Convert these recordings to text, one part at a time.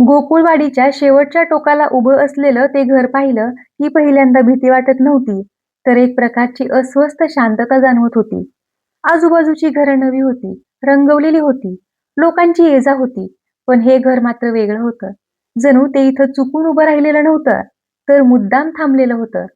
गोकुळवाडीच्या शेवटच्या टोकाला उभं असलेलं ते घर पाहिलं की पहिल्यांदा भीती वाटत नव्हती तर एक प्रकारची अस्वस्थ शांतता जाणवत होती. आजूबाजूची घरं नवी होती रंगवलेली होती लोकांची येजा होती पण हे घर मात्र वेगळं होतं. जणू ते इथं चुकून उभं राहिलेलं नव्हतं तर मुद्दाम थांबलेलं होतं.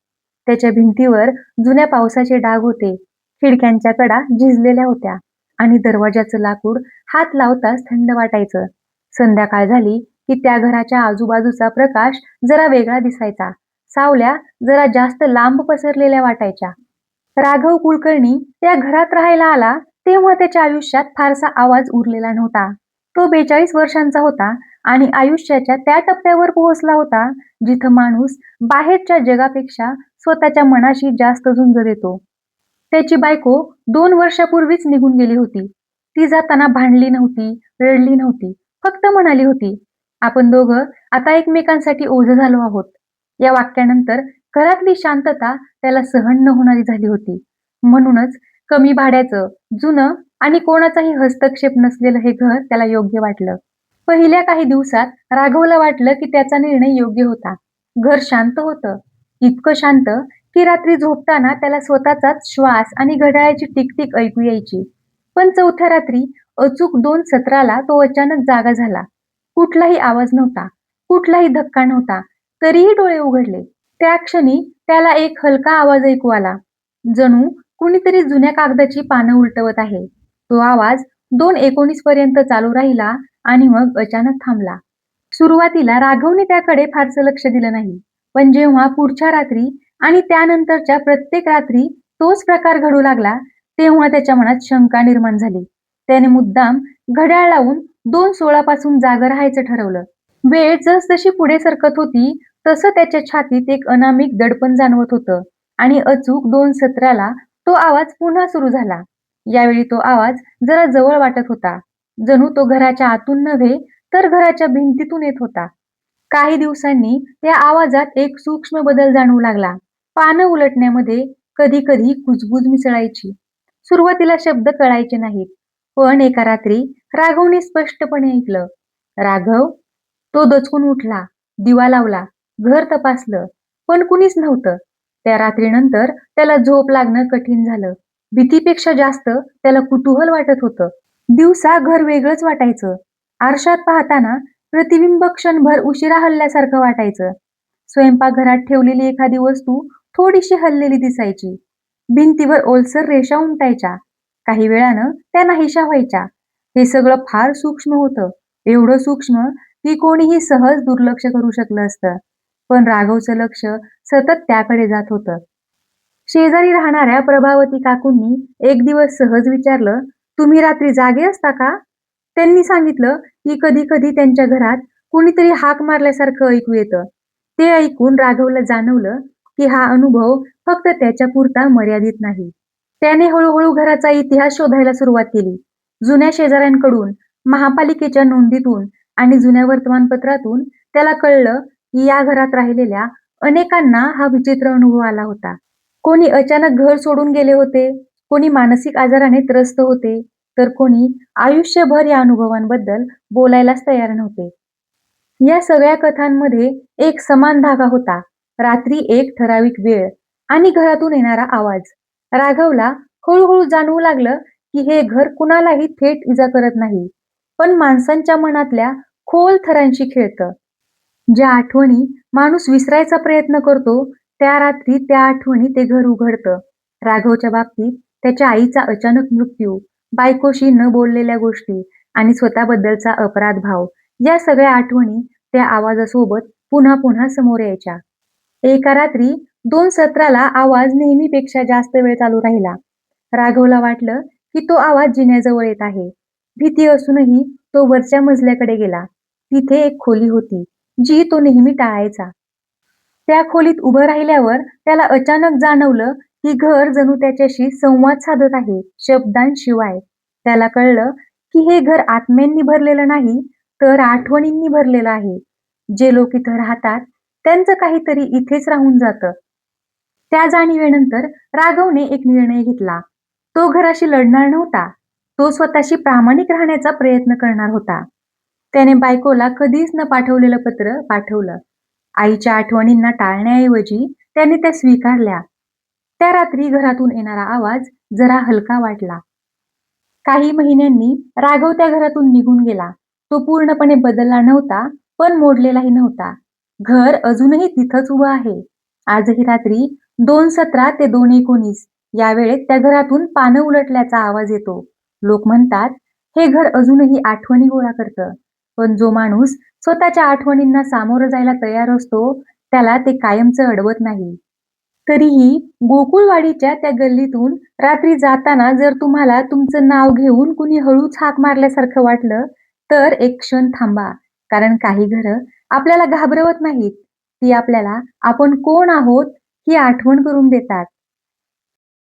त्याच्या भिंतीवर जुन्या पावसाचे डाग होते खिडक्यांच्या कडा झिजलेल्या होत्या आणि दरवाजाचं लाकूड हात लावताच थंड वाटायचं. संध्याकाळ झाली की त्या घराच्या आजूबाजूचा प्रकाश जरा वेगळा दिसायचा. सावल्या जरा जास्त लांब पसरलेल्या वाटायच्या. राघव कुलकर्णी त्या घरात राहायला आला तेव्हा त्याच्या आयुष्यात फारसा आवाज उरलेला नव्हता. तो बेचाळीस वर्षांचा होता आणि आयुष्याच्या त्या टप्प्यावर पोहोचला होता जिथं माणूस बाहेरच्या जगापेक्षा स्वतःच्या मनाशी जास्त झुंज देतो. त्याची बायको दोन वर्षापूर्वीच निघून गेली होती. ती जाताना भांडली नव्हती रडली नव्हती फक्त म्हणाली होती आपण दोघं आता एकमेकांसाठी ओझ झालो आहोत. या वाक्यानंतर घरातली शांतता त्याला सहन न होणारी झाली होती. म्हणूनच कमी भाड्याचं जुनं आणि कोणाचाही हस्तक्षेप नसलेलं हे घर त्याला योग्य वाटलं. पहिल्या काही दिवसात राघवला वाटलं की त्याचा निर्णय योग्य होता. घर शांत होतं. इतकं शांत की रात्री झोपताना त्याला स्वतःचाच श्वास आणि घड्याळाची टिकटिक ऐकू यायची. पण चौथ्या रात्री अचूक दोन सतराला तो अचानक जागा झाला. कुठलाही आवाज नव्हता कुठलाही धक्का नव्हता तरीही डोळे उघडले. त्या क्षणी त्याला एक हलका आवाज ऐकू आला. जणू कुणीतरी जुन्या कागदाची पानं उलटवत आहे. तो आवाज दोन एकोणीस पर्यंत चालू राहिला आणि मग अचानक थांबला. सुरुवातीला राघवने त्याकडे फारसं लक्ष दिलं नाही. पण जेव्हा पुढच्या रात्री आणि त्यानंतरच्या प्रत्येक रात्री तोच प्रकार घडू लागला तेव्हा त्याच्या मनात शंका निर्माण झाली. त्याने मुद्दाम घड्याळ लावून दोन सोळा पासून जागं राहायचं ठरवलं. वेळ जसजशी पुढे सरकत होती तसं त्याच्या छातीत एक अनामिक दडपण जाणवत होतं आणि अचूक दोन सतराला तो आवाज पुन्हा सुरू झाला. यावेळी तो आवाज जरा जवळ वाटत होता. जणू तो घराच्या आतून नव्हे तर घराच्या भिंतीतून येत होता. काही दिवसांनी त्या आवाजात एक सूक्ष्म बदल जाणवू लागला. पानं उलटण्यामध्ये कधी कधी कुजबुज मिसळायची. सुरुवातीला शब्द कळायचे नाहीत. पण एका रात्री राघवने स्पष्टपणे ऐकलं. राघव? तो दचकून उठला दिवा लावला घर तपासलं पण कुणीच नव्हतं. त्या रात्रीनंतर त्याला झोप लागणं कठीण झालं. भीतीपेक्षा जास्त त्याला कुतूहल वाटत होतं. दिवसा घर वेगळंच वाटायचं. आरशात पाहताना प्रतिबिंब क्षणभर उशिरा हल्ल्यासारखं वाटायचं. स्वयंपाकघरात ठेवलेली एखादी वस्तू थोडीशी हललेली दिसायची. भिंतीवर ओलसर रेषा उमटायच्या. काही वेळानं त्या नाहीशा व्हायच्या. हे सगळं फार सूक्ष्म होतं. एवढं सूक्ष्म की कोणीही सहज दुर्लक्ष करू शकलं असतं. पण राघवचं लक्ष सतत त्याकडे जात होतं. शेजारी राहणाऱ्या प्रभावती काकूंनी एक दिवस सहज विचारलं तुम्ही रात्री जागे असता का? त्यांनी सांगितलं की कधी कधी त्यांच्या घरात कुणीतरी हाक मारल्यासारखं ऐकू येतं. ते ऐकून राघवला जाणवलं की हा अनुभव फक्त त्याच्या पुरता मर्यादित नाही. त्याने हळूहळू घराचा इतिहास शोधायला सुरुवात केली. जुन्या शेजाऱ्यांकडून महापालिकेच्या नोंदीतून आणि जुन्या वर्तमानपत्रातून त्याला कळलं की या घरात राहिलेल्या अनेकांना हा विचित्र अनुभव आला होता. कोणी अचानक घर सोडून गेले होते कोणी मानसिक आजाराने त्रस्त होते तर कोणी आयुष्यभर या अनुभवांबद्दल बोलायलाच तयार नव्हते. या सगळ्या कथांमध्ये एक समान धागा होता रात्री एक ठराविक वेळ आणि घरातून येणारा आवाज. राघवला हळूहळू जाणवू लागलं की हे घर कुणालाही थेट इजा करत नाही पण माणसांच्या मनातल्या खोल थरांशी खेळतं. ज्या आठवणी माणूस विसरायचा प्रयत्न करतो त्या रात्री त्या आठवणी ते घर उघडतं. राघवच्या बाबतीत त्याच्या आईचा अचानक मृत्यू बायकोशी न बोललेल्या गोष्टी आणि स्वतःबद्दलचा अपराध भाव या सगळ्या आठवणी त्या आवाजासोबत पुन्हा पुन्हा समोर यायच्या. एका रात्री दोन सत्राला आवाज नेहमीपेक्षा जास्त वेळ चालू राहिला. राघवला वाटलं की तो आवाज जिन्याजवळ येत आहे. भीती असूनही तो वरच्या मजल्याकडे गेला. तिथे एक खोली होती जी तो नेहमी टाळायचा. त्या खोलीत उभं राहिल्यावर त्याला अचानक जाणवलं की घर जणू त्याच्याशी संवाद साधत आहे शब्दांशिवाय. त्याला कळलं की हे घर आत्म्यांनी भरलेलं नाही तर आठवणींनी भरलेलं आहे. जे लोक इथं राहतात त्यांचं काहीतरी इथेच राहून जातं. त्या जाणीवेनंतर राघवने एक निर्णय घेतला. तो घराशी लढणार नव्हता तो स्वतःशी प्रामाणिक राहण्याचा प्रयत्न करणार होता त्याने बायकोला कधीच न पाठवलेलं पत्र पाठवलं. आईच्या आठवणींना टाळण्याऐवजी त्याने त्या स्वीकारल्या. त्या रात्री घरातून येणारा आवाज जरा हलका वाटला. काही महिन्यांनी राघव त्या घरातून निघून गेला. तो पूर्णपणे बदलला नव्हता, पण मोडलेलाही नव्हता. घर अजूनही तिथंच उभं आहे. आजही रात्री दोन सतरा ते दोन एकोणीस यावेळेत त्या घरातून पानं उलटल्याचा आवाज येतो. लोक म्हणतात, हे घर अजूनही आठवणी गोळा करतं. पण जो माणूस स्वतःच्या आठवणींना सामोरं जायला तयार असतो, त्याला ते कायमचं अडवत नाही. तरीही गोकुळवाडीच्या त्या गल्लीतून रात्री जाताना जर तुम्हाला तुमचं नाव घेऊन कुणी हळूच हाक मारल्यासारखं वाटलं, तर एक क्षण थांबा. कारण काही घरं आपल्याला घाबरवत नाहीत. ती आपल्याला आपण कोण आहोत ही आठवण करून देतात.